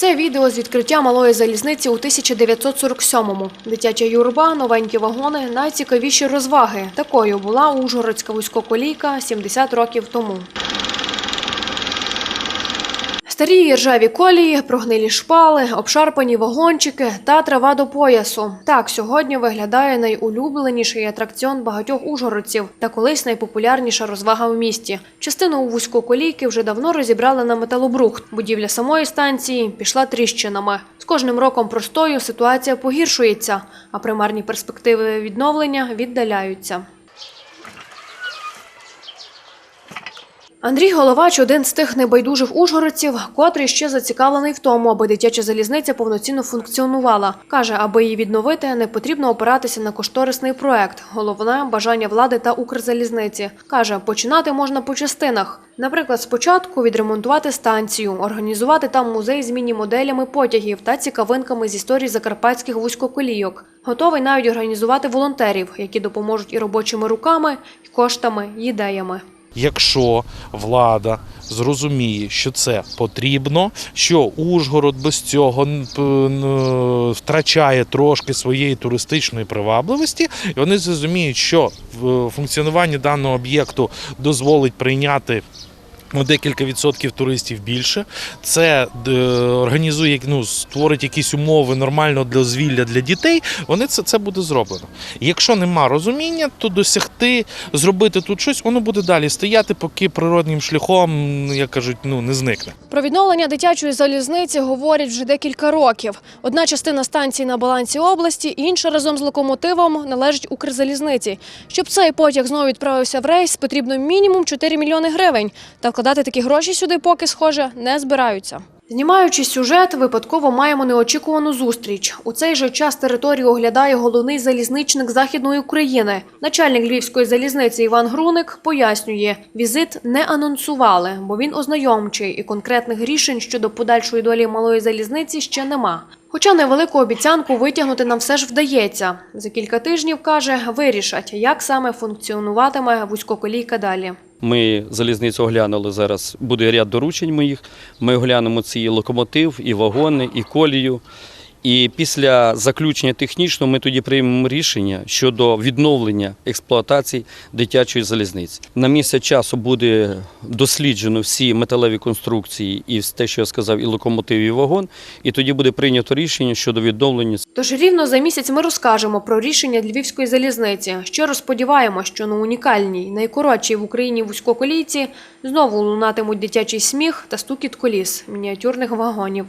Це відео з відкриття малої залізниці у 1947-му. Дитяча юрба, новенькі вагони, найцікавіші розваги. Такою була Ужгородська вузькоколійка 70 років тому. Старі ржаві колії, прогнилі шпали, обшарпані вагончики та трава до поясу. Так сьогодні виглядає найулюбленіший атракціон багатьох ужгородців та колись найпопулярніша розвага в місті. Частину вузькоколійки вже давно розібрали на металобрухт. Будівля самої станції пішла тріщинами. З кожним роком простою ситуація погіршується, а примарні перспективи відновлення віддаляються. Андрій Головач один з тих небайдужих ужгородців, котрий ще зацікавлений в тому, аби дитяча залізниця повноцінно функціонувала. Каже, аби її відновити, не потрібно опиратися на кошторисний проект. Головне бажання влади та Укрзалізниці. Каже, починати можна по частинах. Наприклад, спочатку відремонтувати станцію, організувати там музей з міні-моделями потягів та цікавинками з історії закарпатських вузькоколійок. Готовий навіть організувати волонтерів, які допоможуть і робочими руками, і коштами, і ідеями. Якщо влада зрозуміє, що це потрібно, що Ужгород без цього втрачає трошки своєї туристичної привабливості, і вони зрозуміють, що в- функціонування даного об'єкту дозволить прийняти. Ну, декілька відсотків туристів більше. Це е, організує, ну, створить якісь умови нормального для дозвілля для дітей. Вони це, це буде зроблено. Якщо нема розуміння, то досягти, зробити тут щось, воно буде далі стояти, поки природнім шляхом, як кажуть, ну не зникне. Про відновлення дитячої залізниці говорять вже декілька років. Одна частина станції на балансі області, інша разом з локомотивом належить Укрзалізниці. Щоб цей потяг знову відправився в рейс, потрібно мінімум 4 мільйони гривень. Та вкладати такі гроші сюди поки, схоже, не збираються. Знімаючи сюжет, випадково маємо неочікувану зустріч. У цей же час територію оглядає головний залізничник Західної України. Начальник Львівської залізниці Іван Груник пояснює, візит не анонсували, бо він ознайомчий і конкретних рішень щодо подальшої долі малої залізниці ще нема. Хоча невелику обіцянку витягнути нам все ж вдається. За кілька тижнів каже, вирішать, як саме функціонуватиме вузькоколійка далі. Ми залізницю оглянули зараз. Буде ряд доручень моїх. Ми оглянемо ці локомотив, і вагони, і колію. І після заключення технічного ми тоді приймемо рішення щодо відновлення експлуатації дитячої залізниці. На місяць часу буде досліджено всі металеві конструкції і те, що я сказав, і локомотив, і вагон. І тоді буде прийнято рішення щодо відновлення Тож рівно за місяць ми розкажемо про рішення Львівської залізниці. Щиро сподіваємося, що на унікальній, найкоротшій в Україні вузькоколійці знову лунатимуть дитячий сміх та стукіт коліс мініатюрних вагонів.